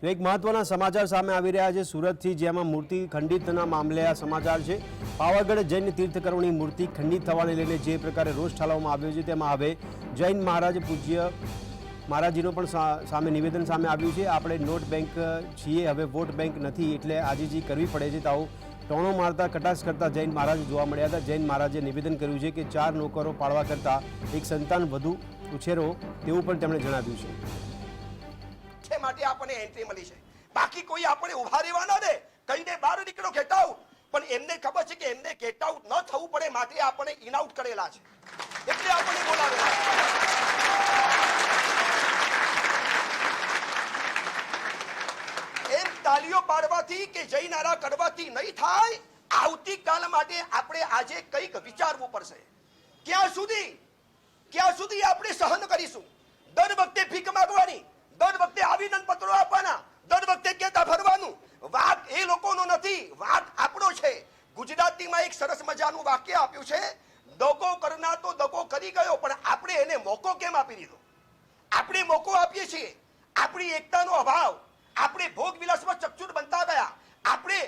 એક મહત્વના સમાચાર સામે આવી રહ્યા છે. સુરતથી જેમાં મૂર્તિ ખંડિતના મામલે આ સમાચાર છે. પાવાગઢ જૈન તીર્થકરોની મૂર્તિ ખંડિત થવાને લઈને જે પ્રકારે રોષ ઠાલવામાં આવ્યો છે, તેમાં હવે જૈન મહારાજ પૂજ્ય મહારાજીનું પણ સામે નિવેદન સામે આવ્યું છે. આપણે નોટ બેંક છીએ, હવે વોટ બેંક નથી, એટલે આજીજી કરવી પડે છે. તાઓ ટોણો મારતા, કટાક્ષ કરતા જૈન મહારાજ જોવા મળ્યા હતા. જૈન મહારાજે નિવેદન કર્યું છે કે ચાર નોકરો પાળવા કરતાં એક સંતાન વધુ ઉછેરો, તેવું પણ તેમણે જણાવ્યું છે. છે માટે આપણને એન્ટ્રી મળી છે. બાકી કોઈ આપણે ઊભા રહેવા ના દે, કહીને બહાર નીકળો ગેટ આઉટ પણ એમને ખબર છે કે એમને ગેટ આઉટ ન થવું પડે માટે આપણે ઇન આઉટ કરેલા છે. એટલે આપણે બોલાવેલા એમ તાલીઓ પાડવાથી કે જય નારા કરવાથી નહીં થાય, આવતીકાલ માટે આપણે આજે કંઈક વિચારવું પડશે. ક્યાં સુધી? ક્યાં સુધી આપણે સહન કરીશું? દર વખતે ભીખ માંગવાની દર વખતે આવેદન પત્રો આપવાના દર વખતે કહેતા ફરવાનું વાક એ લોકોનો નથી વાત આપણો છે. ગુજરાતીમાં એક સરસ મજાનું વાક્ય આપ્યું છે, દગો કરના તો દગો કરી ગયો, પણ આપણે એને મોકો કેમ આપી દીધો? આપણે મોકો આપીએ છીએ. આપણી એકતાનો અભાવ. આપણે ભોગ વિલાસમાં ચકચૂર બનતા ગયા. આપણે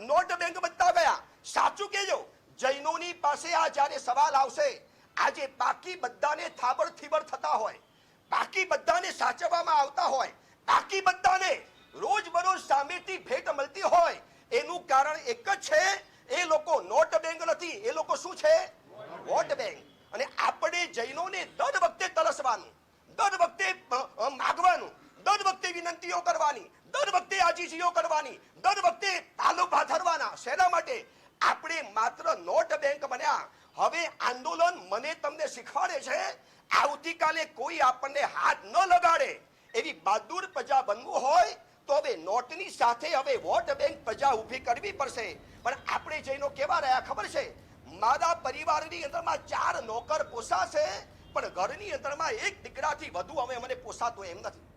નોટ બેંક બનતા ગયા. સાચું કહેજો, જૈનોની પાસે આ જ્યારે સવાલ આવશે, આજે બાકી બધાને થાબડ થીબડ થતા હોય. બાકી બધાને સાચવવામાં આવતા હોય. બાકી બધાને રોજ બરોજ સામેથી ભેટ મળતી હોય એનું કારણ એક જ છે? એ લોકો નોટ બેંક નથી, એ લોકો શું છે? Vote bank. અને આપણે જૈનોને દર વખતે તરસવાનું, દર વખતે માગવાનું, દર વખતે વિનંતીઓ કરવાની, દર વખતે આજીજીઓ કરવાની, દર વખતે તાલુ પાથરવાના. શેના માટે? આપણે માત્ર નોટ બેંક બન્યા. હવે આંદોલન મને તમને શીખવાડે છે, આવતીકાલે કોઈ આપણને હાથ ન લગાડે. એવી બહાદુર પ્રજા બનવું હોય તો હવે નોટની સાથે હવે વોટ બેંક પ્રજા ઊભી કરવી પડશે. પણ આપણે જઈને કેવા રહ્યા ખબર છે? મારા પરિવારની અંદરમાં ચાર નોકર પોસાશે, પણ ઘરની અંદરમાં એક દીકરાથી વધુ હવે મને પોસાતો એમ નથી.